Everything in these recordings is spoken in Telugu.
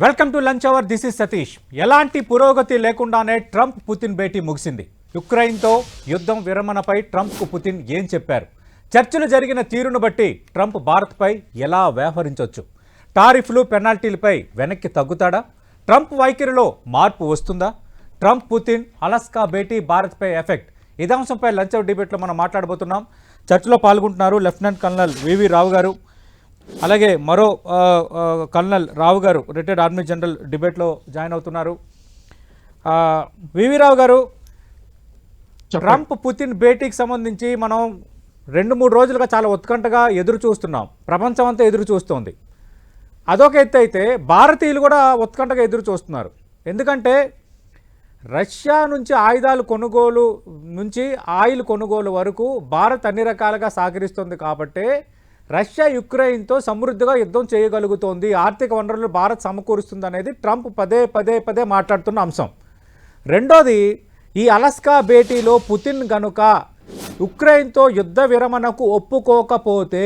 Welcome to lunch hour this is Satish. ఎలాంటి పురోగతి లేకుండానే ట్రంప్ పుతిన్ భేటీ ముగిసింది. యుక్రెయిన్తో యుద్ధం విరమణపై ట్రంప్కు పుతిన్ ఏం చెప్పారు? చర్చలు జరిగిన తీరును బట్టి ట్రంప్ భారత్పై ఎలా వ్యవహరించవచ్చు టారిఫ్లు పెనాల్టీలపై వెనక్కి తగ్గుతాడా? ట్రంప్ వైఖరిలో మార్పు వస్తుందా? ట్రంప్ పుతిన్ అలస్కా భేటీ భారత్పై ఎఫెక్ట్. ఇదే అంశంపై లంచ్ అవర్ డిబేట్లో మనం మాట్లాడబోతున్నాం. చర్చలో పాల్గొంటున్నారు లెఫ్టినెంట్ కల్నల్ వివి రావు గారు. అలాగే మరో కల్నల్ రావు గారు రిటైర్డ్ ఆర్మీ జనరల్ డిబేట్లో జాయిన్ అవుతున్నారు. వివి రావు గారు ట్రంప్ పుతిన్ భేటీకి సంబంధించి మనం రెండు మూడు రోజులుగా చాలా ఉత్కంఠగా ఎదురు చూస్తున్నాం. ప్రపంచం అంతా ఎదురు చూస్తోంది. అదొక ఎత్తు అయితే భారతీయులు కూడా ఉత్కంఠగా ఎదురు చూస్తున్నారు. ఎందుకంటే రష్యా నుంచి ఆయుధాలు కొనుగోలు నుంచి ఆయిల్ కొనుగోలు వరకు భారత్ అన్ని రకాలుగా సహకరిస్తుంది కాబట్టే రష్యా యుక్రెయిన్తో సమృద్ధిగా యుద్ధం చేయగలుగుతోంది. ఆర్థిక వనరులు భారత్ సమకూరుస్తుంది అనేది ట్రంప్ పదే పదే పదే మాట్లాడుతున్న అంశం. రెండోది ఈ అలస్కా భేటీలో పుతిన్ గనుక ఉక్రెయిన్తో యుద్ధ విరమణకు ఒప్పుకోకపోతే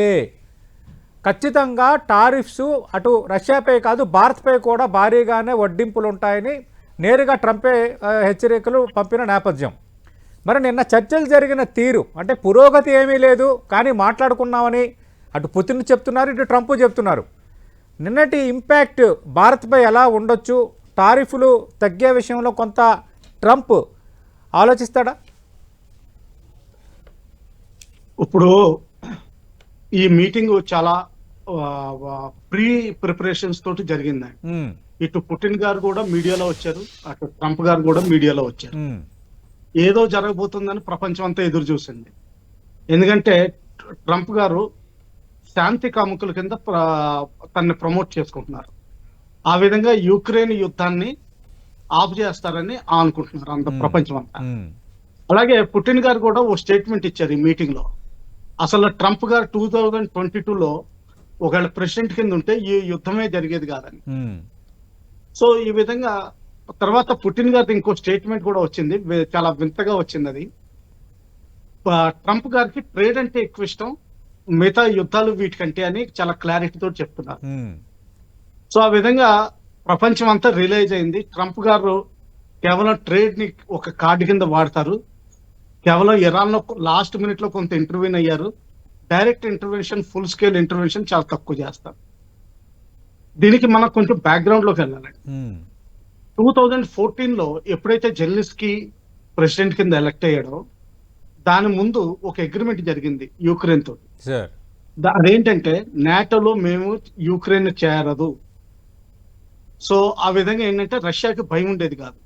ఖచ్చితంగా టారిఫ్స్ అటు రష్యాపై కాదు భారత్పై కూడా భారీగానే వడ్డింపులు ఉంటాయని నేరుగా ట్రంపే హెచ్చరికలు పంపిన నేపథ్యం. మరి నిన్న చర్చలు జరిగిన తీరు అంటే పురోగతి ఏమీ లేదు కానీ మాట్లాడుకున్నామని అటు పుతిన్ చెప్తున్నారు ఇటు ట్రంప్ చెప్తున్నారు. నిన్నటి ఇంపాక్ట్ భారత్పై ఎలా ఉండొచ్చు టారిఫ్లు తగ్గే విషయంలో కొంత ట్రంప్ ఆలోచిస్తాడా? ఇప్పుడు ఈ మీటింగ్ చాలా ప్రీ ప్రిపరేషన్స్ తోటి జరిగింది. ఉమ్, ఇటు పుటిన్ గారు కూడా మీడియాలో వచ్చారు అటు ట్రంప్ గారు కూడా మీడియాలో వచ్చారు. ఏదో జరగబోతుందని ప్రపంచం అంతా ఎదురు చూసింది. ఎందుకంటే ట్రంప్ గారు శాంతి కాముకుల కింద తనని ప్రమోట్ చేసుకుంటున్నారు. ఆ విధంగా యుక్రెయిన్ యుద్ధాన్ని ఆఫ్ చేస్తారని అనుకుంటున్నారు అంత. ప్రపంచం అంతా అలాగే పుటిన్ గారు కూడా ఓ స్టేట్మెంట్ ఇచ్చారు ఈ మీటింగ్లో అసలు ట్రంప్ గారు టూ థౌజండ్ ట్వంటీ టూ లో ఒకవేళ ప్రెసిడెంట్ కింద ఉంటే ఈ యుద్ధమే జరిగేది కాదని. సో ఈ విధంగా తర్వాత పుటిన్ గారిది ఇంకో స్టేట్మెంట్ కూడా వచ్చింది. చాలా వింతగా వచ్చింది అది. ట్రంప్ గారికి ట్రేడ్ అంటే ఎక్కువ ఇష్టం. మిగతా యుద్ధాలు వీటికంటే అని చాలా క్లారిటీతో చెప్తున్నారు. సో ఆ విధంగా ప్రపంచం అంతా రియలైజ్ అయింది. ట్రంప్ గారు కేవలం ట్రేడ్ని ఒక కార్డు కింద వాడతారు. కేవలం ఇరాన్లో లాస్ట్ మినిట్లో కొంత ఇంటర్వ్యూన్ అయ్యారు. Direct intervention full scale intervention చాలా తక్కువ చేస్తారు. దీనికి మనం కొంచెం బ్యాక్గ్రౌండ్లోకి వెళ్ళాలి ఉమ్, టూ థౌజండ్ ఫోర్టీన్లో ఎప్పుడైతే జెల్నిస్కి ప్రెసిడెంట్ కింద ఎలక్ట్ అయ్యాడో దాని ముందు ఒక అగ్రిమెంట్ జరిగింది యూక్రెయిన్ తోటి. దా- అదేంటంటే నాటోలో మేము యూక్రెయిన్ చేరదు. సో ఆ విధంగా ఏంటంటే రష్యాకి భయం ఉండేది కాదు.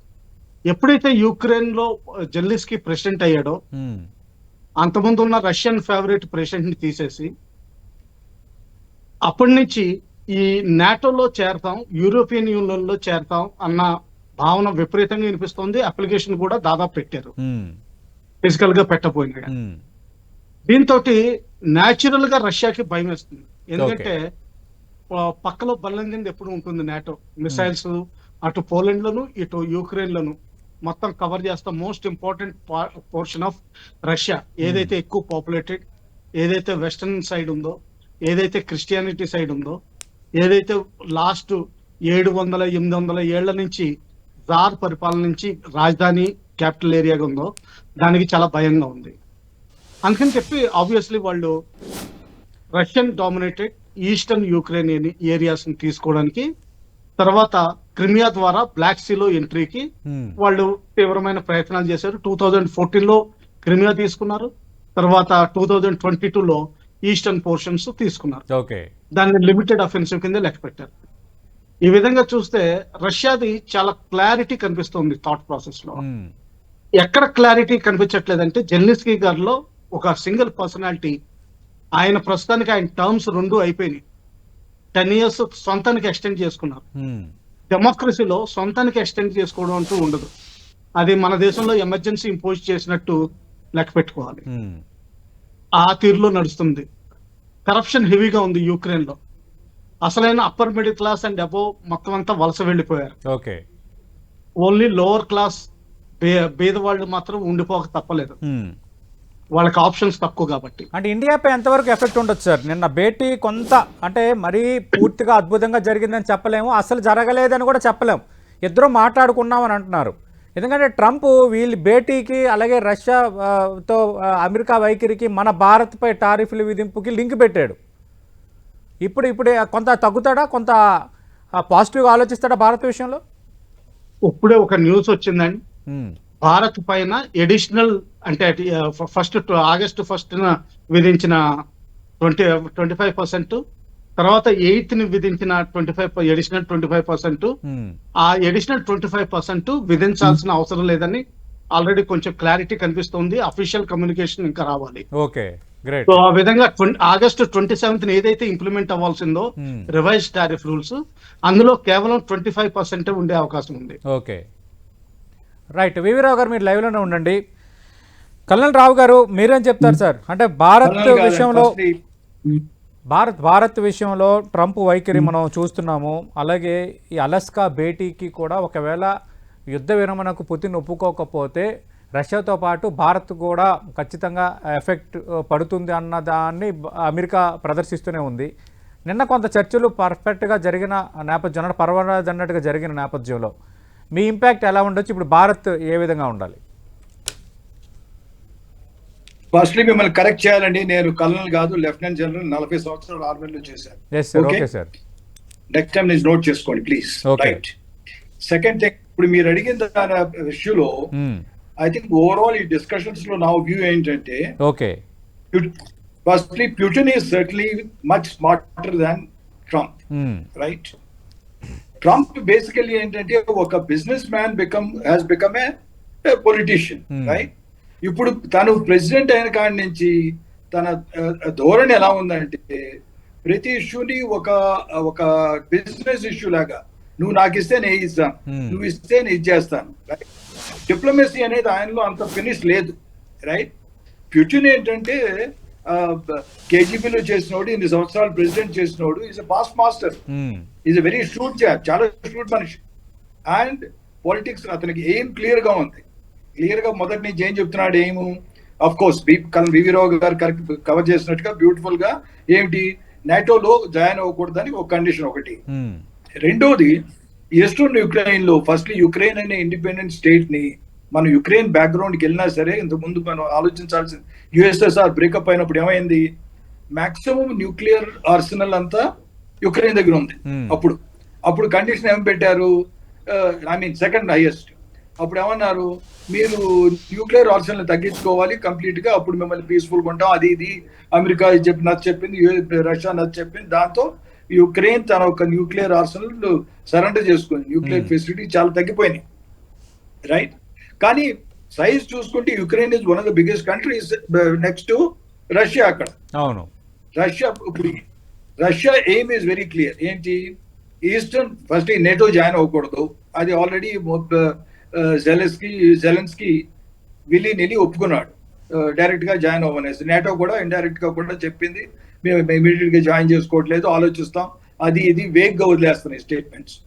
ఎప్పుడైతే యూక్రెయిన్లో జెల్లిస్కి ప్రెసిడెంట్ అయ్యాడో ఉమ్, అంతకుముందు ఉన్న రష్యన్ ఫేవరెట్ ప్రెసిడెంట్ని తీసేసి అప్పటి నుంచి ఈ నాటోలో చేరతాం యూరోపియన్ యూనియన్లో చేరతాం అన్న భావన విపరీతంగా వినిపిస్తోంది. అప్లికేషన్ కూడా దాదాపు పెట్టారు. ఉమ్, ఫిజికల్గా. ఉమ్, దీంతో న్యాచురల్గా రష్యాకి భయం వేస్తుంది. ఎందుకంటే పక్కలో కింద ఎప్పుడు ఉంటుంది నాటో? మిసైల్స్ అటు పోలాండ్లను ఇటు యుక్రెయిన్లను మొత్తం కవర్ చేస్తాం most important portion of Russia. ఏదైతే ఎక్కువ పాపులేటెడ్ ఏదైతే వెస్టర్న్ సైడ్ ఉందో ఏదైతే క్రిస్టియానిటీ సైడ్ ఉందో ఏదైతే లాస్ట్ ఏడు వందల ఎనిమిది వందల ఏళ్ళ నుంచి జార్ పరిపాలన నుంచి రాజధాని క్యాపిటల్ ఏరియాగా ఉందో దానికి చాలా భయంగా ఉంది. అందుకని చెప్పి ఆబ్వియస్లీ వాళ్ళు రష్యన్ డామినేటెడ్ ఈస్టర్న్ యుక్రెయిన్ ఏరియాస్ని తీసుకోవడానికి తర్వాత క్రిమియా ద్వారా బ్లాక్ సీలో ఎంట్రీకి వాళ్ళు తీవ్రమైన ప్రయత్నాలు చేశారు. టూ థౌజండ్ ఫోర్టీన్లో క్రిమియా తీసుకున్నారు. తర్వాత టూ థౌజండ్ ట్వంటీ టూ లో ఈస్టర్న్ పోర్షన్స్ తీసుకున్నారు. ఓకే. దాన్ని లిమిటెడ్ అఫెన్సివ్ కింద లెక్క పెట్టారు. ఈ విధంగా చూస్తే రష్యాది చాలా క్లారిటీ కనిపిస్తుంది థాట్ ప్రాసెస్లో. ఉమ్, ఎక్కడ క్లారిటీ కనిపించట్లేదంటే జెల్నిస్కీ గారిలో ఒక సింగిల్ పర్సనాలిటీ. ఆయన ప్రస్తుతానికి ఆయన టర్మ్స్ రెండు అయిపోయినాయి. టెన్ ఇయర్స్ సొంతానికి ఎక్స్టెండ్ చేసుకున్నారు. డెమోక్రసీలో సొంతానికి ఎక్స్టెండ్ చేసుకోవడం అంటూ ఉండదు. అది మన దేశంలో ఎమర్జెన్సీ ఇంపోజ్ చేసినట్టు లెక్క పెట్టుకోవాలి. ఉమ్, ఆ తీరులో నడుస్తుంది. కరప్షన్ హెవీగా ఉంది యూక్రెయిన్లో. అసలైన upper middle class and above మొత్తం అంతా వలస వెళ్ళిపోయారు. ఓకే ఓన్లీ లోవర్ క్లాస్ పేదవాళ్ళు మాత్రం ఉండిపోక తప్పలేదు. వాళ్ళకి ఆప్షన్స్ తక్కువ కాబట్టి. అంటే ఇండియాపై ఎంతవరకు ఎఫెక్ట్ ఉండొచ్చు సార్? నిన్న భేటీ కొంత అంటే మరీ పూర్తిగా అద్భుతంగా జరిగిందని చెప్పలేము అసలు జరగలేదని కూడా చెప్పలేము ఇద్దరు మాట్లాడుకున్నామని అంటున్నారు. ఎందుకంటే ట్రంప్ వీళ్ళ భేటీకి అలాగే రష్యా ఆ, తో ఆ, అమెరికా వైఖరికి మన భారత్పై టారిఫ్ల విధింపుకి లింక్ పెట్టాడు. ఇప్పుడు ఇప్పుడు కొంత తగ్గుతాడా? కొంత పాజిటివ్గా ఆలోచిస్తాడా భారత్ విషయంలో? ఇప్పుడే ఒక న్యూస్ వచ్చిందండి. భారత్ పైన ఎడిషనల్ అంటే ఫస్ట్ ఆగస్టు ఫస్ట్ విధించిన ట్వంటీ ట్వంటీ ఫైవ్ పర్సెంట్ తర్వాత ఎయిత్ని విధించిన twenty five additional twenty five percent ఆ ఎడిషనల్ ట్వంటీ ఫైవ్ పర్సెంట్ విధించాల్సిన అవసరం లేదని ఆల్రెడీ కొంచెం క్లారిటీ కనిపిస్తుంది. అఫీషియల్ కమ్యూనికేషన్ ఇంకా రావాలి. ఓకే సో ఆ విధంగా ఆగస్టు ట్వంటీ సెవెంత్ ఏదైతే ఇంప్లిమెంట్ అవ్వాల్సిందో Hmm. రివైజ్ టారిఫ్ రూల్స్ అందులో కేవలం ట్వంటీ ఫైవ్ పర్సెంట్ ఉండే అవకాశం ఉంది. ఓకే. రైట్ వివిరావు గారు మీరు లైవ్లోనే ఉండండి. కల్నల్ రావు గారు మీరేం చెప్తారు సార్? అంటే భారత్ విషయంలో భారత్ భారత్ విషయంలో ట్రంప్ వైఖరి మనం చూస్తున్నాము. అలాగే ఈ అలస్కా భేటీకి కూడా ఒకవేళ యుద్ధ విరమణకు పుతిన్ ఒప్పుకోకపోతే రష్యాతో పాటు భారత్ కూడా ఖచ్చితంగా ఎఫెక్ట్ పడుతుంది అన్న దాన్ని అమెరికా ప్రదర్శిస్తూనే ఉంది. నిన్న కొంత చర్చలు పర్ఫెక్ట్గా జరిగిన నేపథ్యంలో అంటే పర్వాలేదు అన్నట్టుగా జరిగిన నేపథ్యంలో మీ ఇంపాక్ట్ ఎలా ఉండొచ్చు? ఇప్పుడు భారత్ ఏ విధంగా ఉండాలి? ఫస్ట్లీ మిమ్మల్ని కరెక్ట్ చేయాలండి. నేను కల్నల్ కాదు లెఫ్టినెంట్ జనరల్ నలభై సంవత్సరాలు ఆర్మీలో చేశాను. ఓకే సార్ నెక్స్ట్ టైం నేను నోట్ చేసుకోండి ప్లీజ్. రైట్ సెకండ్ థింగ్ ఇప్పుడు మీరు అడిగిన దాని ఇష్యూలో. ఐ థింక్ ఓవరాల్ ఈ డిస్కషన్స్లో నా వ్యూ ఏంటంటే okay firstly Putin is surely much smarter than Trump. Right Trump basically ఏంటంటే ఒక business man become has become a politician. Right ఇప్పుడు తను ప్రెసిడెంట్ అయిన కాడి నుంచి తన ధోరణి ఎలా ఉందంటే ప్రతి ఇష్యూని ఒక ఒక బిజినెస్ ఇష్యూ లాగా నువ్వు నాకు ఇస్తే నేను ఇస్తాను Hmm. నువ్వు ఇస్తే నేను ఇచ్చేస్తాను రైట్ డిప్లొమసీ అనేది ఆయనలో అంత ఫినిష్ లేదు రైట్ ప్యూటిన్ ఏంటంటే కేజీబీలో చేసినోడు ఇన్ని సంవత్సరాలు ప్రెసిడెంట్ చేసినోడు is past master. Is very shrewd చాలా షూట్ మనిషి. అండ్ పాలిటిక్స్ అతనికి ఏం క్లియర్గా ఉంది. క్లియర్గా మొదటి నుంచి ఏం చెప్తున్నాడు ఏము? అఫ్ కోర్స్ వివిరావు గారు కరెక్ట్ కవర్ చేసినట్టుగా బ్యూటిఫుల్గా ఏమిటి? నాటోలో జాయిన్ అవ్వకూడదని ఒక కండిషన్ ఒకటి. రెండోది ఈస్టర్న్ యుక్రెయిన్లో ఫస్ట్ యుక్రెయిన్ అనే ఇండిపెండెంట్ స్టేట్ని మనం యుక్రెయిన్ బ్యాక్గ్రౌండ్కి వెళ్ళినా సరే ఇంతకు ముందు మనం ఆలోచించాల్సింది యుఎస్ఎస్ఆర్ బ్రేకప్ అయినప్పుడు ఏమైంది? మాక్సిమం న్యూక్లియర్ ఆర్సనల్ అంతా యుక్రెయిన్ దగ్గర ఉంది. Hmm. అప్పుడు అప్పుడు కండిషన్ ఏం పెట్టారు? ఐ మీన్ సెకండ్ హైయెస్ట్ అప్పుడు ఏమన్నారు? మీరు న్యూక్లియర్ ఆర్సనల్ తగ్గించుకోవాలి కంప్లీట్గా అప్పుడు మిమ్మల్ని పీస్ఫుల్గా ఉంటాం. అది ఇది అమెరికా చెప్పి నచ్చ చెప్పింది రష్యా నచ్చ చెప్పింది. దాంతో యుక్రెయిన్ తన ఒక న్యూక్లియర్ ఆర్సనల్ సరెండర్ చేసుకుంది. Nuclear Hmm. ఫెసిలిటీ చాలా తగ్గిపోయినాయి. రైట్ కానీ సైజ్ చూసుకుంటే Ukraine is one of the biggest countries next Russia అక్కడ. అవును. రష్యా ఇప్పుడు Russia aim is very clear ఏంటి? ఈస్టర్న్ ఫస్ట్ నేటో జాయిన్ అవ్వకూడదు. అది ఆల్రెడీ జెలెన్స్కి జెలెన్స్కి విలి నిలి ఒప్పుకున్నాడు. డైరెక్ట్గా జాయిన్ అవ్వనేసి. నేటో కూడా ఇండైరెక్ట్గా కూడా చెప్పింది. మేము ఇమీడియట్గా జాయిన్ చేసుకోవట్లేదు. ఆలోచిస్తాం. అది ఇది వేగ్గా వదిలేస్తున్నాయి స్టేట్మెంట్స్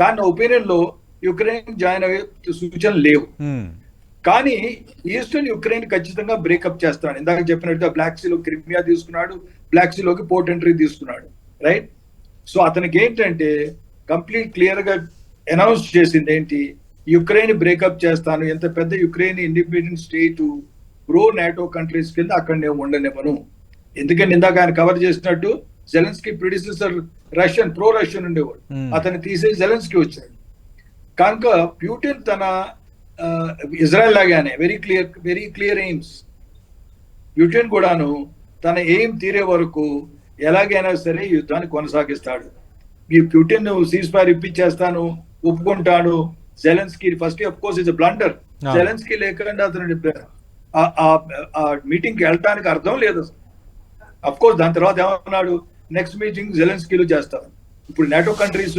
కానీ ఒపీనియన్లో యుక్రెయిన్ జాయిన్ అయ్యే సూచనలు లేవు. మ్మ్. కానీ ఈస్టర్న్ యుక్రెయిన్ ఖచ్చితంగా బ్రేకప్ చేస్తాడు. ఇందాక చెప్పినట్టుగా బ్లాక్ సీలో క్రిమియా తీసుకున్నాడు. బ్లాక్ సీలోకి పోర్ట్ ఎంట్రీ తీసుకున్నాడు రైట్ సో అతనికి ఏంటంటే కంప్లీట్ క్లియర్గా అనౌన్స్ చేసింది ఏంటి యుక్రెయిన్ బ్రేకప్ చేస్తాను ఎంత పెద్ద Ukraine independent state pro NATO countries కింద అక్కడ నేను ఉండనివ్వను. ఎందుకంటే ఇందాక ఆయన కవర్ చేసినట్టు Zelensky producer Russian pro Russian ఉండేవాడు. Hmm. అతన్ని తీసేసి జెలెన్స్కి వచ్చాడు. కనుక ప్యూటిన్ తన ఇజ్రాయెల్ లాగానే very clear very clear aims యుటెన్ కూడాను తన ఎయిమ్ తీరే వరకు ఎలాగైనా సరే యుద్ధాన్ని కొనసాగిస్తాడు. ఈ ప్యూటిన్ సీజ్ ఫైర్ ఇప్పించేస్తాను ఒప్పుకుంటాను Zelensky first of course is blunder. Zelensky లేకుండా అతను ఆ- మీటింగ్కి వెళ్ళటానికి అర్థం లేదు అసలు. అఫ్ కోర్స్ దాని తర్వాత ఏమన్నాడు? నెక్స్ట్ మీటింగ్ జెలెన్స్కీలో చేస్తారు ఇప్పుడు నాటో కంట్రీస్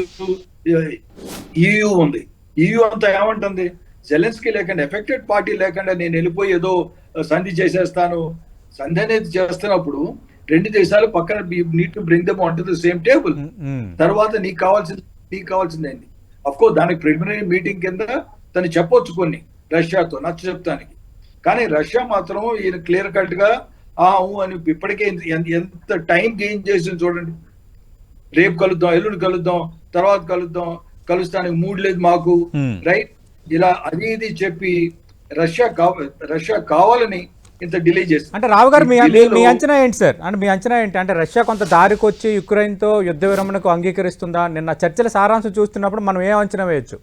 ఈయూ ఉంది. ఈయూ అంతా ఏమంటుంది? జెలెన్స్కీ లేకుండా ఎఫెక్టెడ్ పార్టీ లేకుండా నేను వెళ్ళిపోయి ఏదో సంధి చేసేస్తాను. సంధి అనేది చేస్తున్నప్పుడు రెండు దేశాలు పక్కన need to bring them on to the same table. తర్వాత నీకు కావాల్సింది నీకు కావాల్సింది ఏంటి అఫ్ కోర్స్ దానికి ప్రిలిమినరీ మీటింగ్ కింద తను చెప్పొచ్చు కొన్ని రష్యాతో నచ్చ చెప్తానికి. కానీ రష్యా మాత్రం ఈయన క్లియర్ కట్గా అని ఇప్పటికే ఎంత- టైం గెయిన్ చేసింది చూడండి. రేపు కలుద్దాం ఎల్లుండి కలుద్దాం తర్వాత కలుద్దాం కలుస్తానికి మూడ్ లేదు మాకు. రైట్ ఇలా అది ఇది చెప్పి రష్యా రష్యా కావాలని ఇంత డిలే చేసింది అంటే రావు గారు మీ అంచనా ఏంటి సార్? అంటే మీ అంచనా ఏంటి? అంటే రష్యా కొంత దారికి వచ్చి యుక్రెయిన్తో యుద్ధ విరమణకు అంగీకరిస్తుందా? నిన్న చర్చల సారాంశం చూస్తున్నప్పుడు మనం ఏం అంచనా వేయొచ్చు?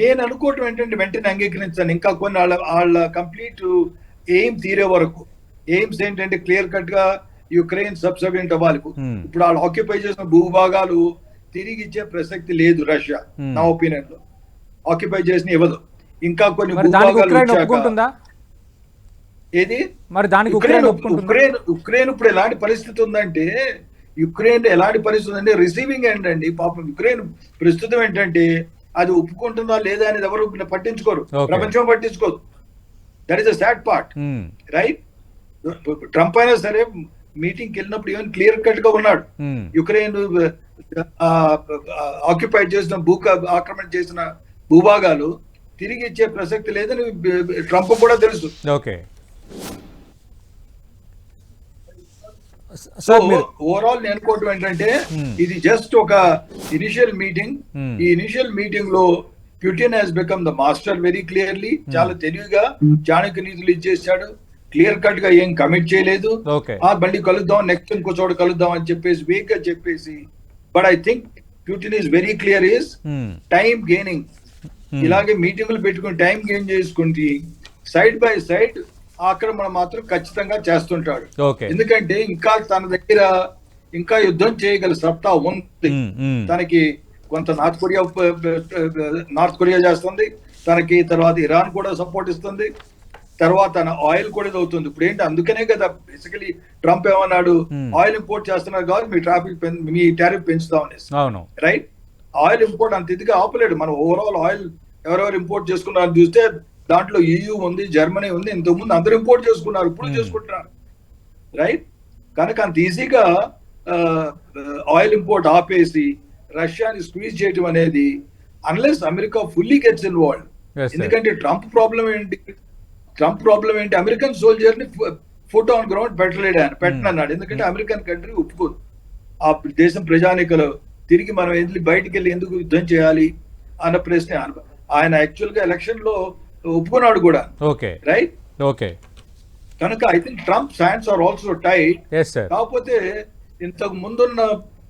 నేను అనుకోవటం ఏంటంటే వెంటనే అంగీకరించాను. ఇంకా కొన్ని వాళ్ళ వాళ్ళ కంప్లీట్ ఎయిమ్ తీరే వరకు. ఎయిమ్స్ ఏంటంటే క్లియర్ కట్గా యుక్రెయిన్ సబ్సబెంట్ అవ్వాలి. Hmm. ఇప్పుడు వాళ్ళు ఆక్యుపై చేసిన భూభాగాలు తిరిగి ఇచ్చే ప్రసక్తి లేదు రష్యా Hmm. నా ఒపీనియన్లో. ఆక్యుపై చేసిన ఇవ్వదు ఇంకా కొన్ని భూభాగాలు ఏది? మరి దానికి ఉక్రెయిన్ ఉక్రెయిన్ ఉక్రెయిన్ ఇప్పుడు ఎలాంటి పరిస్థితి ఉందంటే యుక్రెయిన్ ఎలాంటి పరిస్థితి ఉందంటే రిసీవింగ్ ఏంటండి పాపం యుక్రెయిన్ ప్రస్తుతం ఏంటంటే అది ఒప్పుకుంటుందా లేదా అనేది ఎవరు పట్టించుకోరు. ప్రపంచం పట్టించుకోదు. That is a sad part right Trump అయినా సరే మీటింగ్ వెళ్ళినప్పుడు ఈవెన్ క్లియర్ కట్గా ఉన్నాడు. ఉమ్, యుక్రెయిన్ ఆక్యుపైడ్ చేసిన భూ ఆక్రమణ చేసిన భూభాగాలు తిరిగి ఇచ్చే ప్రసక్తి లేదని ట్రంప్ కూడా తెలుసు. ఓకే. స- ఓవరాల్ నేను అనుకోవటం ఏంటంటే Hmm. ఇది జస్ట్ ఒక ఇనిషియల్ మీటింగ్ Hmm. ఈ ఇనిషియల్ మీటింగ్లో Putin has become the master very clearly చాలా తెలివిగా చాణక్య నీతులు ఇచ్చేసాడు క్లియర్ కట్గా ఏం కమిట్ చేయలేదు. బండి కలుద్దాం నెక్స్ట్ ఇంకో చోట కలుద్దాం అని చెప్పేసి వీక్గా చెప్పేసి. But I think Putin is very clear is time gaining. ఇలాగే మీటింగ్లు పెట్టుకుని టైం గెయిన్ చేసుకుంటే సైడ్ బై సైడ్ ఆక్రమణ మాత్రం ఖచ్చితంగా చేస్తుంటాడు. ఎందుకంటే ఇంకా తన దగ్గర ఇంకా యుద్ధం చేయగల సత్తా ఉంది. తనకి కొంత నార్త్ కొరియా నార్త్ కొరియా చేస్తుంది. తనకి తర్వాత ఇరాన్ కూడా సపోర్ట్ ఇస్తుంది. తర్వాత తన ఆయిల్ కూడా ఇది అవుతుంది ఇప్పుడు ఏంటి? అందుకనే కదా బేసికలీ ట్రంప్ ఏమన్నాడు. ఆయిల్ ఇంపోర్ట్ చేస్తున్నారు కాబట్టి మీ ట్రాఫిక్ మీ టారిఫ్ పెంచుతాం అనేసి. అవును. రైట్ ఆయిల్ ఇంపోర్ట్ అంత ఇదిగా ఆపలేడు. మనం ఓవరాల్ ఆయిల్ ఎవరెవరు ఇంపోర్ట్ చేసుకున్నారని చూస్తే దాంట్లో EU ఉంది జర్మనీ ఉంది ఇంతకుముందు అందరూ ఇంపోర్ట్ చేసుకున్నారు ఇప్పుడు Hmm. చేసుకుంటున్నారు. రైట్ కనుక అంత ఈజీగా ఆయిల్ ఇంపోర్ట్ ఆపేసి రష్యాని స్క్వీజ్ చేయడం అనేది unless America fully gets involve. ఎందుకంటే ట్రంప్ ప్రాబ్లం ఏంటి? ట్రంప్ ప్రాబ్లం ఏంటి? అమెరికన్ సోల్జర్ని ఫుట్ ఆన్ గ్రౌండ్ పెట్టలేడు ఆయన పెట్టనన్నాడు. ఎందుకంటే అమెరికన్ కంట్రీ ఒప్పుకోదు. ఆ దేశం ప్రజానికలు తిరిగి మనం వెళ్ళి బయటికి వెళ్ళి ఎందుకు యుద్ధం చేయాలి? అన్న ప్రశ్న ఆయన- ఆయన యాక్చువల్గా ఎలక్షన్లో ఒప్పుకున్నాడు కూడా. ఓకే. Right okay. కనుక I think Trump hands are also tight కాకపోతే ఇంతకు ముందున్న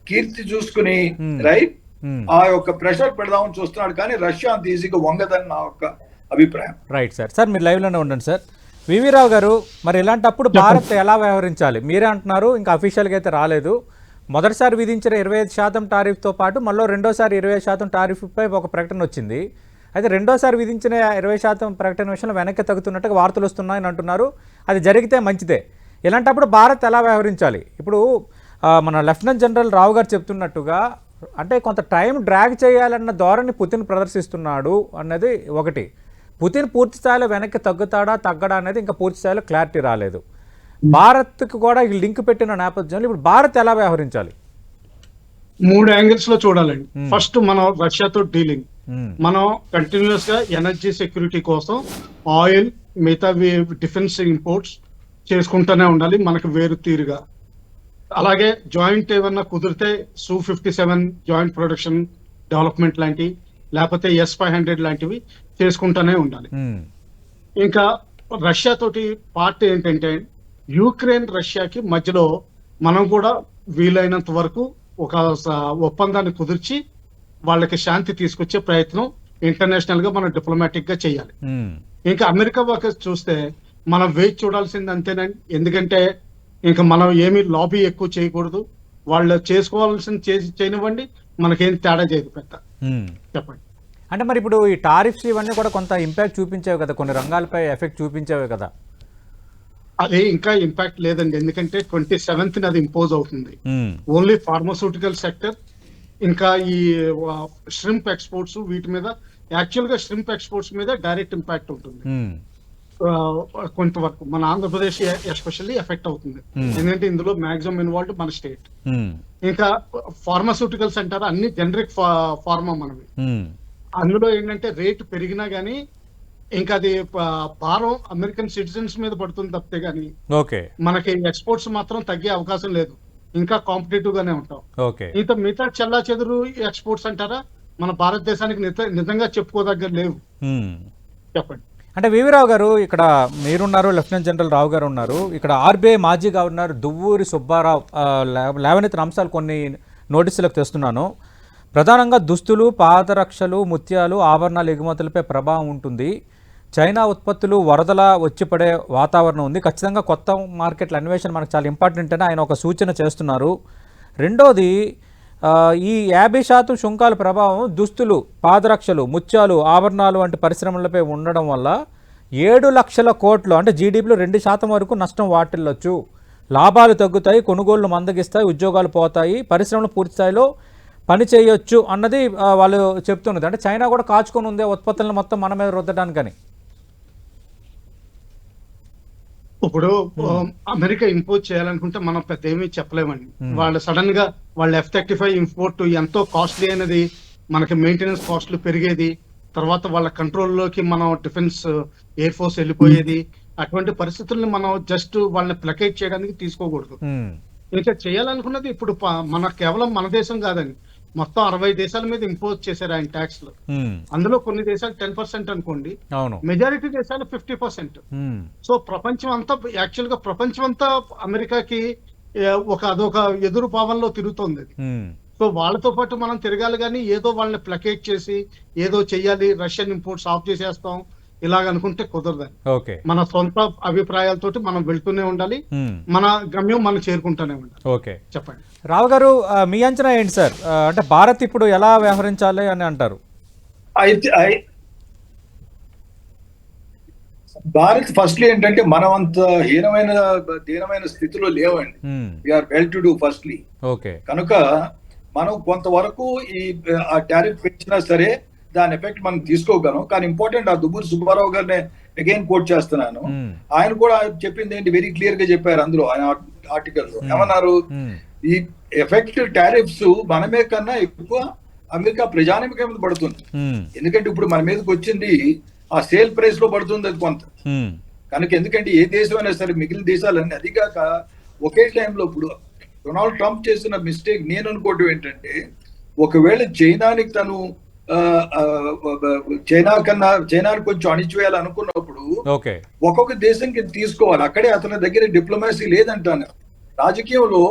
కీర్తి చూసుకుని Hmm. Right Hmm. ఆ యొక్క ప్రెషర్ పెడదామని చూస్తున్నాడు కానీ రష్యా అంత ఈజీగా వంగదని నా యొక్క అభిప్రాయం. రైట్ సార్ సార్ మీరు లైవ్లోనే ఉండండి సార్ వివి రావు గారు మరి ఇలాంటప్పుడు భారత్ ఎలా వ్యవహరించాలి? మీరే అంటున్నారు ఇంకా అఫీషియల్గా అయితే రాలేదు. మొదటిసారి విధించిన ఇరవై ఐదు శాతం టారిఫ్తో పాటు మళ్ళీ రెండోసారి ఇరవై ఐదు శాతం టారిఫ్పై ఒక ప్రకటన వచ్చింది. అయితే రెండోసారి విధించిన ఇరవై శాతం ప్రకటన విషయంలో వెనక్కి తగ్గుతున్నట్టుగా వార్తలు వస్తున్నాయని అంటున్నారు. అది జరిగితే మంచిదే. ఇలాంటప్పుడు భారత్ ఎలా వ్యవహరించాలి? ఇప్పుడు మన లెఫ్టినెంట్ జనరల్ రావు గారు చెప్తున్నట్టుగా అంటే కొంత టైం డ్రాగ్ చేయాలన్న ధోరణి పుతిన్ ప్రదర్శిస్తున్నాడు అన్నది ఒకటి. పుతిన్ పూర్తి స్థాయిలో వెనక్కి తగ్గుతాడా తగ్గడా అనేది ఇంకా పూర్తి స్థాయిలో క్లారిటీ రాలేదు. భారత్కు కూడా ఈ లింక్ పెట్టిన నేపథ్యంలో ఇప్పుడు భారత్ ఎలా వ్యవహరించాలి? మూడు యాంగిల్స్లో చూడాలండి. ఫస్ట్ మనం రష్యాతో డీలింగ్. మనం కంటిన్యూస్గా ఎనర్జీ సెక్యూరిటీ కోసం ఆయిల్ మిగతా డిఫెన్స్ ఇంపోర్ట్స్ చేసుకుంటూనే ఉండాలి. మనకు వేరు తీరుగా. అలాగే జాయింట్ ఏమన్నా కుదిరితే Su fifty seven joint production development లాంటి లేకపోతే ఎస్ ఫైవ్ హండ్రెడ్ లాంటివి చేసుకుంటూనే ఉండాలి. ఉమ్, ఇంకా రష్యా తోటి పార్ట్ ఏంటంటే యూక్రెయిన్ రష్యాకి మధ్యలో మనం కూడా వీలైనంత వరకు ఒక ఒప్పందాన్ని కుదిర్చి వాళ్ళకి శాంతి తీసుకొచ్చే ప్రయత్నం ఇంటర్నేషనల్గా మనం డిప్లొమాటిక్గా చేయాలి. ఇంకా అమెరికా వర్కర్స్ చూస్తే మనం వేచి చూడాల్సింది అంతేనండి. ఎందుకంటే ఇంకా మనం ఏమీ లాబీ ఎక్కువ చేయకూడదు. వాళ్ళు చేసుకోవాల్సింది చేసి చేయనివ్వండి. మనకేం తేడా చేయదు పెద్ద. చెప్పండి. అంటే మరి ఇప్పుడు ఈ టారిఫ్స్ ఇవన్నీ కూడా కొంత ఇంపాక్ట్ చూపించేవి కదా. కొన్ని రంగాలపై ఎఫెక్ట్ చూపించేవి కదా. అదే ఇంకా ఇంపాక్ట్ లేదండి. ఎందుకంటే ట్వంటీ సెవెంత్ అది ఇంపోజ్ అవుతుంది. ఓన్లీ ఫార్మస్యూటికల్ సెక్టర్ ఇంకా ఈ ష్రింప్ ఎక్స్పోర్ట్స్ వీటి మీద యాక్చువల్గా ష్రింప్ ఎక్స్పోర్ట్స్ మీద డైరెక్ట్ ఇంపాక్ట్ ఉంటుంది. ఆ, కొంతవరకు మన ఆంధ్రప్రదేశ్ ఎస్పెషల్లీ ఎఫెక్ట్ అవుతుంది. Hmm. ఎందుకంటే ఇందులో మాక్సిమం ఇన్వాల్వ్ మన స్టేట్ ఉమ్, ఇంకా ఫార్మస్యూటికల్స్ అంటారు అన్ని జనరిక్ ఫార్మా మనవి. అందులో ఏంటంటే రేట్ పెరిగినా గానీ ఇంకా అది భారం అమెరికన్ సిటిజన్స్ మీద పడుతుంది తప్పితే గానీ మనకి ఎక్స్పోర్ట్స్ మాత్రం తగ్గే అవకాశం లేదు. ఇంకా కాంపిటేటివ్ గానే ఉంటాం. ఓకే. ఇంత మిగతా చెల్లా చెదురు ఎక్స్పోర్ట్స్ అంటారా? మన భారతదేశానికి నిజ- నిజంగా చెప్పుకోదగ్గర లేవు. చెప్పండి. అంటే వివిరావు గారు ఇక్కడ మీరున్నారు లెఫ్టినెంట్ జనరల్ రావు గారు ఉన్నారు. ఇక్కడ ఆర్బీఐ మాజీ గవర్నర్ దువ్వూరి సుబ్బారావు లేవనెత్తిన అంశాలు కొన్ని నోటీసులకు తెస్తున్నాను. ప్రధానంగా దుస్తులు పాదరక్షలు ముత్యాలు ఆభరణాలు ఎగుమతులపై ప్రభావం ఉంటుంది. చైనా ఉత్పత్తులు వరదల వచ్చిపడే వాతావరణం ఉంది. ఖచ్చితంగా కొత్త మార్కెట్ల అన్వేషణ మనకు చాలా ఇంపార్టెంట్ అని ఆయన ఒక సూచన చేస్తున్నారు. రెండోది ఈ యాభై శాతం సుంకాల ప్రభావం దుస్తులు పాదరక్షలు ముత్యాలు ఆభరణాలు వంటి పరిశ్రమలపై ఉండడం వల్ల ఏడు లక్షల కోట్లు అంటే జీడిపిలో రెండు శాతం వరకు నష్టం వాటిల్లొచ్చు. లాభాలు తగ్గుతాయి కొనుగోళ్ళు మందగిస్తాయి ఉద్యోగాలు పోతాయి పరిశ్రమలు పూర్తి స్థాయిలో పని చేయొచ్చు అన్నది వాళ్ళు చెప్తున్నది. అంటే చైనా కూడా కాచుకొని ఉంది ఉత్పత్తులను మొత్తం మన మీద రుద్దడానికని. ఇప్పుడు అమెరికా ఇంపోర్ట్ చేయాలనుకుంటే మనం పెద్ద ఏమీ చెప్పలేమండి. వాళ్ళు సడన్గా వాళ్ళ ఎఫ్ థర్టీ ఫైవ్ ఇంపోర్ట్ ఎంతో కాస్ట్లీ అయినది మనకి మెయింటెనెన్స్ కాస్ట్లు పెరిగేది తర్వాత వాళ్ళ కంట్రోల్లోకి మనం డిఫెన్స్ ఎయిర్ ఫోర్స్ వెళ్ళిపోయేది అటువంటి పరిస్థితుల్ని మనం జస్ట్ వాళ్ళని ప్లకేట్ చేయడానికి తీసుకోకూడదు. ఇంకా చేయాలనుకున్నది ఇప్పుడు మన కేవలం మన దేశం కాదండి. మొత్తం అరవై దేశాల మీద ఇంపోజ్ చేశారు ఆయన ట్యాక్స్లో అందులో కొన్ని దేశాలు టెన్ పర్సెంట్ అనుకోండి. మెజారిటీ దేశాలు ఫిఫ్టీ పర్సెంట్ సో ప్రపంచం అంతా యాక్చువల్గా ప్రపంచం అంతా అమెరికాకి ఒక అదొక ఎదురు భావంలో తిరుగుతోంది అది. సో వాళ్ళతో పాటు మనం తిరగాలి కానీ ఏదో వాళ్ళని ప్లకేట్ చేసి ఏదో చెయ్యాలి రష్యన్ ఇంపోర్ట్స్ ఆఫ్ చేసేస్తాం. ఇలాగ అనుకుంటే కుదరదని ఓకే. మన సొంత అభిప్రాయాలతోటి మనం వెళ్తూనే ఉండాలి. ఉమ్, మన గమ్యం మనం చేరుకుంటూనే ఉండాలి. ఓకే. చెప్పండి. రావు గారు మీ అంచనా ఏంటి సార్? అంటే భారత్ ఇప్పుడు ఎలా వ్యవహరించాలి అని అంటారు? భారత్ ఫస్ట్లీ ఏంటంటే మనం అంత హీనమైన దీనమైన స్థితిలో లేవండి. We're well to do firstly okay. కనుక మనం కొంతవరకు ఈ ఆ టారిఫ్ పెంచినా సరే దాని ఎఫెక్ట్ మనం తీసుకోగలం. కానీ ఇంపార్టెంట్ ఆ దుబ్బూరు సుబ్బారావు గారిని అగైన్ కోట్ చేస్తున్నాను. ఉమ్, ఆయన కూడా చెప్పింది ఏంటి? వెరీ క్లియర్గా చెప్పారు అందులో ఆయన ఆర్టికల్లో. ఏమన్నారు? ఉమ్, ఈ ఎఫెక్ట్ టారిఫ్స్ మనమే కన్నా ఎక్కువ అమెరికా ప్రజానికం మీద పడుతుంది. ఎందుకంటే ఇప్పుడు మన మీదకి వచ్చింది ఆ సేల్ ప్రైస్లో పడుతుంది అది కొంత. కనుక ఎందుకంటే ఏ దేశం అయినా సరే మిగిలిన దేశాలన్నీ అది కాక ఒకే టైంలో ఇప్పుడు డొనాల్డ్ ట్రంప్ చేసిన మిస్టేక్ నేను అనుకోవటం ఏంటంటే ఒకవేళ చైనానికి తను చైనా కన్నా చైనాని కొంచెం అణిచివేయాలి అనుకున్నప్పుడు ఓకే. ఒక్కొక్క దేశంకి తీసుకోవాలి. అక్కడే అతని దగ్గర డిప్లొమసీ లేదంటాను. రాజకీయంలో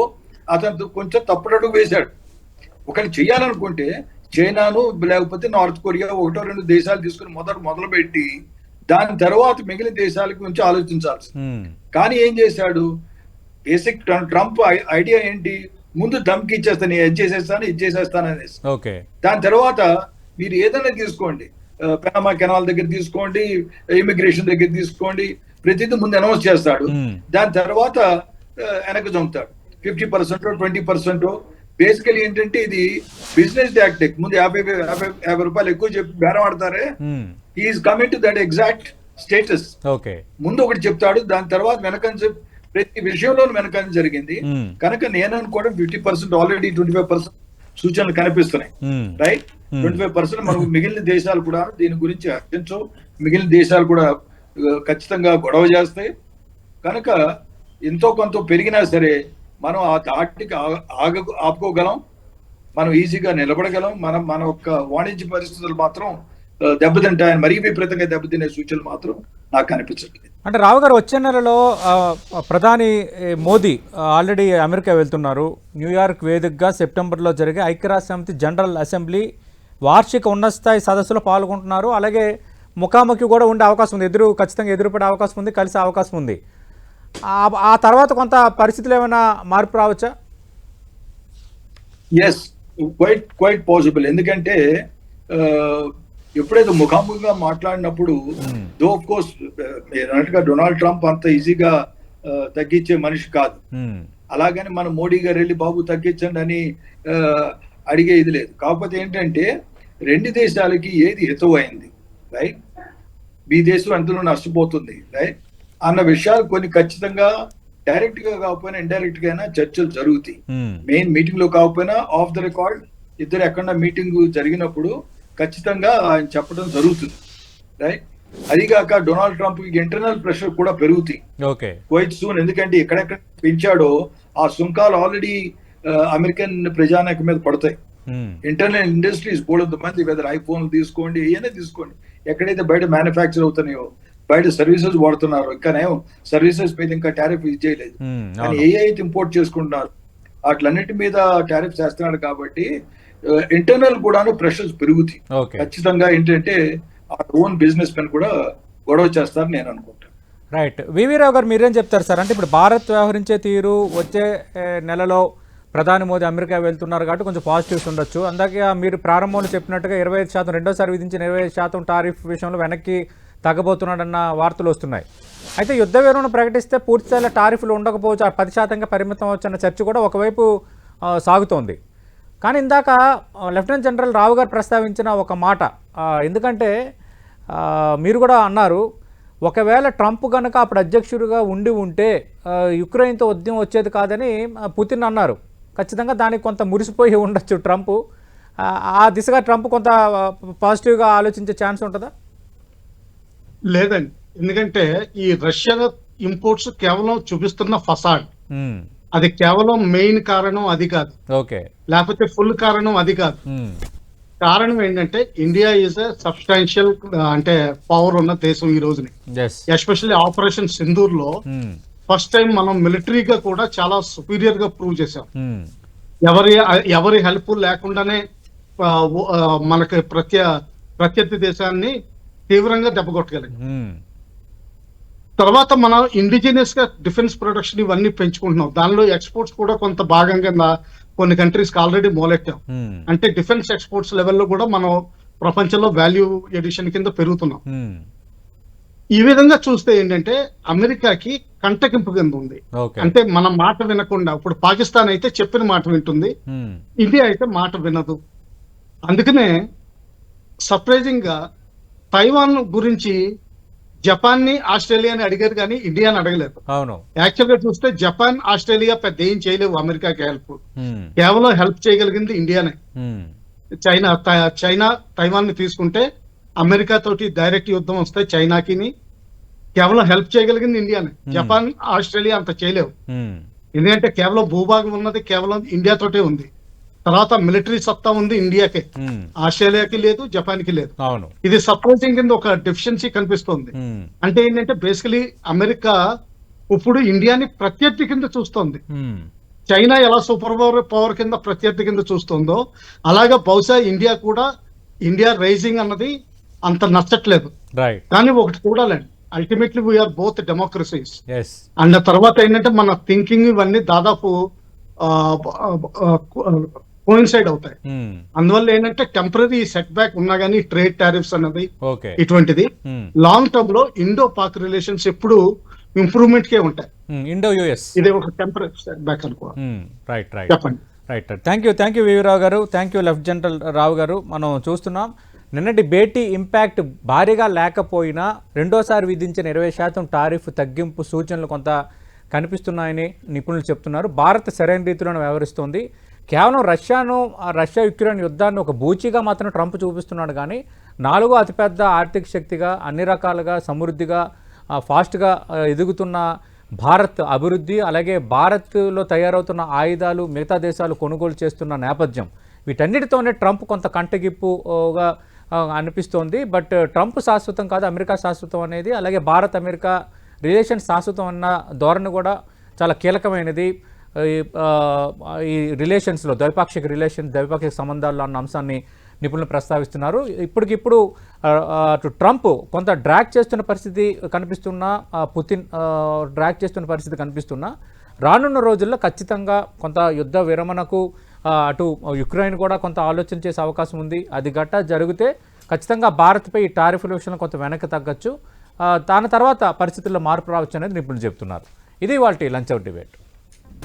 అతను కొంచెం తప్పుడడుగు వేశాడు. ఒకటి చేయాలనుకుంటే చైనాను లేకపోతే నార్త్ కొరియా ఒకటో రెండు దేశాలు తీసుకుని మొదట మొదలు పెట్టి దాని తర్వాత మిగిలిన దేశాల గురించి ఆలోచించాల్సి కానీ ఏం చేశాడు? బేసిక్ ట్రంప్ ఐడియా ఏంటి? ముందు ధమ్కి ఇచ్చేస్తాను ఇది చేసేస్తాను ఇది చేసేస్తాను అనేసి. దాని తర్వాత మీరు ఏదైనా తీసుకోండి. పెనమా కెనాల్ దగ్గర తీసుకోండి ఇమిగ్రేషన్ దగ్గర తీసుకోండి ప్రతిదీ ముందు అనౌన్స్ చేస్తాడు. దాని తర్వాత ఆ, వెనక్కి చంపుతాడు. Fifty percent twenty percent basically ఏంటంటే ఇది బిజినెస్ టాక్టిక్ ముందు యాభై యాభై యాభై రూపాయలు ఎక్కువ చెప్పి బేరం ఆడతారే. Is coming to that exact status okay. ముందు ఒకటి చెప్తాడు దాని తర్వాత వెనకంజ ప్రతి విషయంలో వెనకంజ జరిగింది. కనుక నేను అనుకోవడం fifty percent already twenty five percent సూచనలు కనిపిస్తున్నాయి. రైట్. ట్వంటీ ఫైవ్ పర్సెంట్ మనకు మిగిలిన దేశాలు కూడా దీని గురించి హర్షించవు మిగిలిన దేశాలు కూడా ఖచ్చితంగా గొడవ చేస్తాయి. కనుక ఎంతో కొంత పెరిగినా సరే మనం ఆ ధాటికి ఆ- ఆగ ఆపుకోగలం. మనం ఈజీగా నిలబడగలం. మనం మన యొక్క వాణిజ్య పరిస్థితులు మాత్రం దెబ్బతింటాయని మరీ విపరీతంగా దెబ్బతినే సూచనలు మాత్రం నాకు కనిపించట్లేదు అంటే రావు గారు వచ్చే నెలలో ప్రధాని మోదీ ఆల్రెడీ అమెరికా వెళ్తున్నారు. న్యూయార్క్ వేదికగా సెప్టెంబర్లో జరిగే ఐక్యరాజ్య సమితి జనరల్ అసెంబ్లీ వార్షిక ఉన్నత స్థాయి సదస్సులో పాల్గొంటున్నారు. అలాగే ముఖాముఖి కూడా ఉండే అవకాశం ఉంది. ఎదురు ఖచ్చితంగా ఎదురుపడే అవకాశం ఉంది కలిసే అవకాశం ఉంది. ఆ- తర్వాత కొంత పరిస్థితులు ఏమైనా మార్పు రావచ్చా? ఎస్ క్వైట్ క్వైట్ పాసిబుల్ ఎందుకంటే ఎప్పుడైతే ముఖాముఖిగా మాట్లాడినప్పుడు దో ఆఫ్ కోర్స్ అన్నట్టుగా డొనాల్డ్ ట్రంప్ అంత ఈజీగా ఆ, తగ్గించే మనిషి కాదు. ఉమ్, అలాగని మన మోడీ గారు వెళ్ళి బాబు తగ్గించండి అని ఆ, అడిగే ఇది లేదు. కాకపోతే ఏంటంటే రెండు దేశాలకి ఏది హితమైంది రైట్ మీ దేశం ఎంతలో నష్టపోతుంది రైట్ అన్న విషయాలు కొన్ని ఖచ్చితంగా డైరెక్ట్గా కాకపోయినా ఇండైరెక్ట్గా అయినా చర్చలు జరుగుతాయి. మెయిన్ మీటింగ్లో కాకపోయినా ఆఫ్ ద రికార్డ్ ఇద్దరు ఎక్కడ మీటింగ్ జరిగినప్పుడు ఖచ్చితంగా ఆయన చెప్పడం జరుగుతుంది రైట్ అదిగాక డొనాల్డ్ ట్రంప్ ఇంటర్నల్ ప్రెషర్ కూడా పెరుగుతాయి. క్వైట్ సూన్ ఎందుకంటే ఎక్కడెక్కడ పెంచాడో ఆ సుంకాలు ఆల్రెడీ అమెరికన్ ప్రజానాయకం మీద పడతాయి. ఇంటర్నల్ ఇండస్ట్రీస్ బోలెంత మంది వెదర్ ఐఫోన్ తీసుకోండి ఏమైనా తీసుకోండి. ఎక్కడైతే బయట మ్యానుఫ్యాక్చర్ అవుతున్నాయో బయట సర్వీసెస్ వాడుతున్నారు ఇంకానేమో సర్వీసెస్ మీద ఇంకా టారిఫ్ ఇది చేయలేదు. కానీ. ఏ అయితే ఇంపోర్ట్ చేసుకుంటున్నారు. వాటిలన్నిటి మీద టారిఫ్ చేస్తున్నాడు కాబట్టి ఇంటర్నల్ కూడాను ప్రెషర్స్ పెరుగుతాయి. ఖచ్చితంగా ఏంటంటే ఆ ఓన్ బిజినెస్ మెన్ కూడా గొడవ చేస్తారని నేను అనుకుంటాను. రైట్ వివి రావు గారు మీరేం చెప్తారు సార్? అంటే ఇప్పుడు భారత్ వ్యవహరించే తీరు వచ్చే నెలలో ప్రధాని మోదీ అమెరికా వెళ్తున్నారు కాబట్టి కొంచెం పాజిటివ్స్ ఉండొచ్చు. అందాక మీరు ప్రారంభంలో చెప్పినట్టుగా ఇరవై ఐదు శాతం రెండోసారి విధించిన ఇరవై ఐదు శాతం టారిఫ్ విషయంలో వెనక్కి తగ్గబోతున్నాడన్న వార్తలు వస్తున్నాయి. అయితే యుద్ధ వివరణ ప్రకటిస్తే పూర్తిస్థాయిలో టారిఫ్లు ఉండకపోవచ్చు ఆ పది శాతంగా పరిమితం అన్న చర్చ కూడా ఒకవైపు సాగుతోంది. కానీ ఇందాక లెఫ్టినెంట్ జనరల్ రావు గారు ప్రస్తావించిన ఒక మాట ఎందుకంటే మీరు కూడా అన్నారు ఒకవేళ ట్రంప్ కనుక అప్పుడు అధ్యక్షుడిగా ఉండి ఉంటే యుక్రెయిన్తో ఉద్యమం వచ్చేది కాదని పుతిన్ అన్నారు. ఖచ్చితంగా దానికి కొంత మురిసిపోయి ఉండొచ్చు ట్రంప్. ఆ, దిశగా ట్రంప్ కొంత పాజిటివ్గా ఆలోచించే ఛాన్స్ ఉంటుందా? లేదండి. ఎందుకంటే ఈ రష్యా ఇంపోర్ట్స్ కేవలం చూపిస్తున్న ఫసాడ్. అది కేవలం మెయిన్ కారణం అది కాదు. ఓకే. లేకపోతే ఫుల్ కారణం అది కాదు. ఉమ్, కారణం ఏంటంటే ఇండియా ఈజ్ ఎ సబ్స్టాన్షియల్ అంటే పవర్ ఉన్న దేశం ఈ రోజుని. ఎస్ ఎస్పెషల్లీ ఆపరేషన్ సింధూర్లో ఉమ్, ఫస్ట్ టైం మనం మిలిటరీగా కూడా చాలా సుపీరియర్గా ప్రూవ్ చేసాం ఉమ్, ఎవరి ఎవరి హెల్ప్ లేకుండానే మనకి ప్రత్య ప్రత్యర్థి దేశాన్ని తీవ్రంగా దెబ్బకొట్టగలిగాం ఉమ్, తర్వాత మనం ఇండిజినియస్గా డిఫెన్స్ ప్రొడక్షన్ ఇవన్నీ పెంచుకుంటున్నాం. దానిలో ఎక్స్పోర్ట్స్ కూడా కొంత భాగం కింద కొన్ని కంట్రీస్కి ఆల్రెడీ మొదలెట్టాం అంటే డిఫెన్స్ ఎక్స్పోర్ట్స్ లెవెల్లో కూడా మనం ప్రపంచంలో వాల్యూ ఎడిషన్ కింద పెరుగుతున్నాం. ఈ విధంగా చూస్తే ఏంటంటే అమెరికాకి కంటకింపు కింద ఉంది. అంటే మన మాట వినకుండా ఇప్పుడు పాకిస్తాన్ అయితే చెప్పిన మాట వింటుంది. ఇండియా అయితే మాట వినదు. అందుకనే సర్ప్రైజింగ్గా తైవాన్ గురించి జపాన్ని ఆస్ట్రేలియాని అడిగారు కానీ ఇండియాని అడగలేదు. అవును. యాక్చువల్గా చూస్తే జపాన్ ఆస్ట్రేలియా పెద్ద ఏం చేయలేవు అమెరికాకి హెల్ప్. కేవలం హెల్ప్ చేయగలిగింది ఇండియానే. చైనా చైనా తైవాన్ని తీసుకుంటే అమెరికా తోటి డైరెక్ట్ యుద్ధం వస్తే చైనాకి కేవలం హెల్ప్ చేయగలిగింది ఇండియానే. జపాన్ ఆస్ట్రేలియా అంత చేయలేవు. ఎందుకంటే కేవలం భూభాగం ఉన్నది కేవలం ఇండియా తోటే ఉంది. తర్వాత మిలిటరీ సత్తా ఉంది ఇండియాకే. ఆస్ట్రేలియాకి లేదు జపాన్కి లేదు. అవును. ఇది సపోర్టింగ్ కింద ఒక డెఫిషియన్సీ కనిపిస్తోంది. అంటే ఏంటంటే బేసికలీ అమెరికా ఇప్పుడు ఇండియాని ప్రత్యర్థి కింద చూస్తోంది. చైనా ఎలా సూపర్ పవర్ పవర్ కింద ప్రత్యర్థి కింద చూస్తుందో అలాగా బహుశా ఇండియా కూడా ఇండియా రైజింగ్ అన్నది అంత నచ్చట్లేదు. కానీ ఒకటి చూడాలండి. Ultimately we're both democracies and తర్వాత ఏంటంటే మన థింకింగ్ ఇవన్నీ దాదాపు కోయిన్సైడ్ అవుతాయి. అందువల్ల ఏంటంటే టెంపరీ సెట్ బ్యాక్ ఉన్నా కానీ ట్రేడ్ టారిఫ్స్ అన్నది ఓకే. ఇటువంటిది. లాంగ్ టర్మ్లో ఇండో పాక్ రిలేషన్స్ ఎప్పుడు ఇంప్రూవ్మెంట్ కే ఉంటాయి ఇండో యుఎస్. ఇది ఒక టెంపరీ సెట్ బ్యాక్ అనుకో రైట్ రైట్. చెప్పండి. Right right. Thank you thank you V V Rao గారు. Thank you lieutenant general Rao గారు. మనం చూస్తున్నాం. నిన్నటి భేటీ ఇంపాక్ట్ భారీగా లేకపోయినా రెండోసారి విధించిన ఇరవై శాతం టారిఫ్ తగ్గింపు సూచనలు కొంత కనిపిస్తున్నాయని నిపుణులు చెప్తున్నారు. భారత్ సరైన రీతిలోనే వ్యవహరిస్తోంది. కేవలం రష్యాను ఆ రష్యా యుక్రెయిన్ యుద్ధాన్ని ఒక బూచిగా మాత్రం ట్రంప్ చూపిస్తున్నాడు కానీ నాలుగో అతిపెద్ద ఆర్థిక శక్తిగా అన్ని రకాలుగా సమృద్ధిగా ఫాస్ట్గా ఎదుగుతున్న భారత్ అభివృద్ధి అలాగే భారత్లో తయారవుతున్న ఆయుధాలు మిగతా దేశాలు కొనుగోలు చేస్తున్న నేపథ్యం వీటన్నిటితోనే ట్రంప్ కొంత కంటగిప్పుగా అనిపిస్తోంది. బట్ ట్రంప్ శాశ్వతం కాదు అమెరికా శాశ్వతం అనేది అలాగే భారత్ అమెరికా రిలేషన్ శాశ్వతం అన్న ధోరణి కూడా చాలా కీలకమైనది. ఈ, ఈ రిలేషన్స్లో ద్వైపాక్షిక రిలేషన్ ద్వైపాక్షిక సంబంధాల్లో అన్న అంశాన్ని నిపుణులు ప్రస్తావిస్తున్నారు. ఇప్పటికిప్పుడు అటు ట్రంప్ కొంత డ్రాగ్ చేస్తున్న పరిస్థితి కనిపిస్తున్నా పుతిన్ డ్రాక్ డ్రాగ్ చేస్తున్న పరిస్థితి కనిపిస్తున్నా రానున్న రోజుల్లో ఖచ్చితంగా కొంత యుద్ధ విరమణకు అటు యుక్రెయిన్ కూడా కొంత ఆలోచన చేసే అవకాశం ఉంది. అది గట్టా జరిగితే ఖచ్చితంగా భారత్పై ఈ టారిఫ్ల విషయంలో కొంత వెనక్కి తగ్గచ్చు. దాని తర్వాత పరిస్థితుల్లో మార్పు రావచ్చు అనేది నిపుణులు చెబుతున్నారు. ఇది వాళ్ళ లంచ్ అవుట్ డిబేట్.